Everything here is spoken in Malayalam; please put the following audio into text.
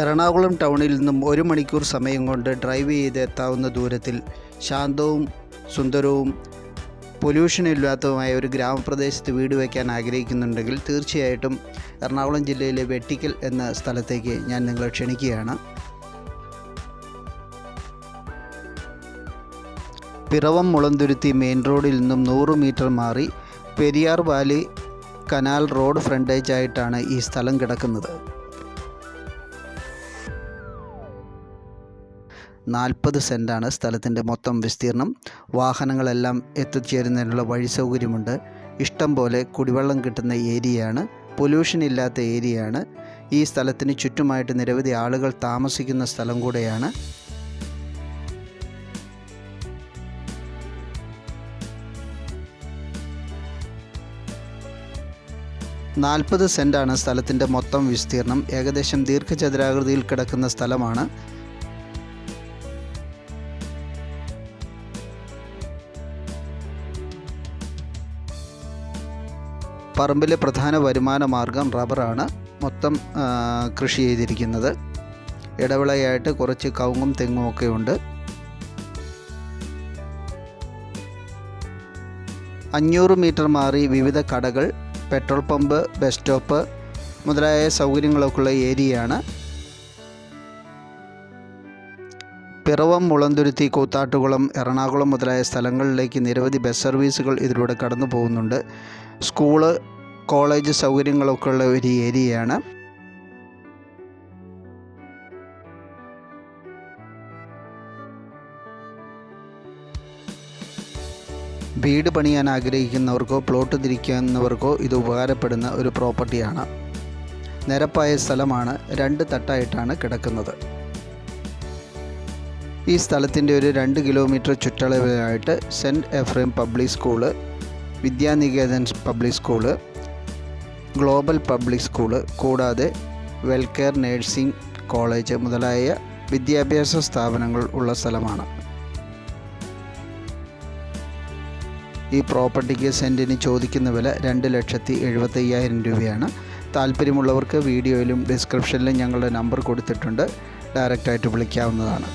എറണാകുളം ടൗണിൽ നിന്നും ഒരു മണിക്കൂർ സമയം കൊണ്ട് ഡ്രൈവ് ചെയ്ത് എത്താവുന്ന ദൂരത്തിൽ ശാന്തവും സുന്ദരവും പൊല്യൂഷൻ ഇല്ലാത്തതുമായ ഒരു ഗ്രാമപ്രദേശത്ത് വീട് വയ്ക്കാൻ ആഗ്രഹിക്കുന്നുണ്ടെങ്കിൽ തീർച്ചയായിട്ടും എറണാകുളം ജില്ലയിലെ വെട്ടിക്കൽ എന്ന സ്ഥലത്തേക്ക് ഞാൻ നിങ്ങളെ ക്ഷണിക്കുകയാണ്. പിറവം മുളന്തുരുത്തി മെയിൻ റോഡിൽ നിന്നും നൂറ് മീറ്റർ മാറി പെരിയാർ വാലി കനാൽ റോഡ് ഫ്രണ്ടേജായിട്ടാണ് ഈ സ്ഥലം കിടക്കുന്നത്. നാൽപ്പത് സെന്റാണ് സ്ഥലത്തിന്റെ മൊത്തം വിസ്തീർണം. വാഹനങ്ങളെല്ലാം എത്തിച്ചേരുന്നതിനുള്ള വഴി സൗകര്യമുണ്ട്. ഇഷ്ടം പോലെ കുടിവെള്ളം കിട്ടുന്ന ഏരിയയാണ്. പൊല്യൂഷൻ ഇല്ലാത്ത ഏരിയയാണ്. ഈ സ്ഥലത്തിന് ചുറ്റുമായിട്ട് നിരവധി ആളുകൾ താമസിക്കുന്ന സ്ഥലം കൂടെയാണ്. നാൽപ്പത് സെന്റാണ് സ്ഥലത്തിന്റെ മൊത്തം വിസ്തീർണം. ഏകദേശം ദീർഘചതുരാകൃതിയിൽ കിടക്കുന്ന സ്ഥലമാണ്. പറമ്പിലെ പ്രധാന വരുമാന മാർഗം റബ്ബറാണ്. മൊത്തം കൃഷി ചെയ്തിരിക്കുന്നത്. ഇടവിളയായിട്ട് കുറച്ച് കവുങ്ങും തെങ്ങും ഒക്കെ ഉണ്ട്. അഞ്ഞൂറ് മീറ്റർ മാറി വിവിധ കടകൾ പെട്രോൾ പമ്പ് ബസ് സ്റ്റോപ്പ് മുതലായ സൗകര്യങ്ങളൊക്കെയുള്ള ഏരിയയാണ്. പിറവം മുളന്തുരുത്തി കൂത്താട്ടുകുളം എറണാകുളം മുതലായ സ്ഥലങ്ങളിലേക്ക് നിരവധി ബസ് സർവീസുകൾ ഇതിലൂടെ കടന്നു പോകുന്നുണ്ട് സ്കൂൾ കോളേജ് സൗകര്യങ്ങളൊക്കെ ഉള്ള ഒരു ഏരിയയാണ്. വീട് പണിയാൻ ആഗ്രഹിക്കുന്നവർക്കോ പ്ലോട്ട് തിരിക്കുന്നവർക്കോ ഇത് ഉപകാരപ്പെടുന്ന ഒരു പ്രോപ്പർട്ടിയാണ്. നിരപ്പായ സ്ഥലമാണ്. രണ്ട് തട്ടായിട്ടാണ് കിടക്കുന്നത്. ഈ സ്ഥലത്തിന്റെ ഒരു രണ്ട് kilometre ചുറ്റളവിലായിട്ട് Saint Ephraim public school Vidyaniketan public school global public school കൂടാതെ വെൽക്കെയർ നേഴ്സിംഗ് കോളേജ് മുതലായ വിദ്യാഭ്യാസ സ്ഥാപനങ്ങൾ ഉള്ള സ്ഥലമാണ്. ഈ പ്രോപ്പർട്ടിക്ക് സെന്റിന് ചോദിക്കുന്ന വില രണ്ട് ലക്ഷത്തി എഴുപത്തയ്യായിരം രൂപയാണ്. താല്പര്യമുള്ളവർക്ക് വീഡിയോയിലും ഡിസ്ക്രിപ്ഷനിലും ഞങ്ങളുടെ നമ്പർ കൊടുത്തിട്ടുണ്ട്. ഡയറക്റ്റായിട്ട് വിളിക്കാവുന്നതാണ്.